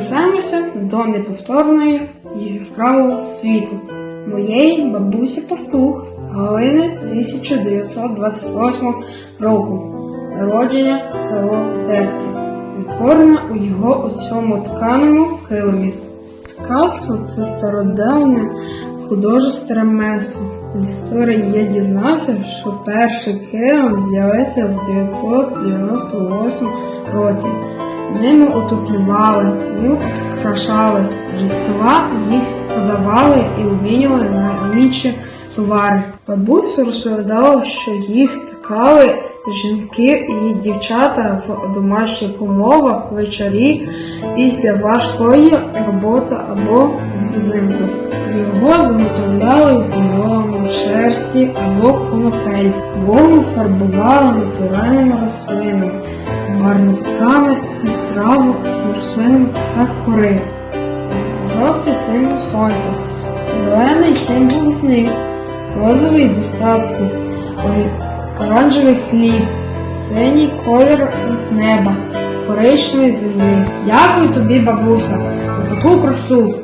перенесемося до неповторної і яскравого світу моєї бабусі пастух Галини 1928 року. Народження село Терки. Відтворена у його у цьому тканому килимі. Ткацтво це стародавнє художественне ремесло. З історії я дізнався, що перший килим з'явився в 998 році. Ними утеплювали, їх украшали, житла їх продавали і обмінювали на інші товари. Бабуся розповідала, що їх ткали жінки і дівчата в домашніх умовах вечорі після важкої роботи або взимку. Його виготовляли з льону, шерсті або конопель. Вогу фарбували натуральними рослинами, барвниками зі страву, рослинами та кори. Жовтий символ сонця, зелений символ весни, розовий достатку, оранжевий хліб, синій колір від неба, коричневий землі. Дякую тобі, бабуся, за таку красу.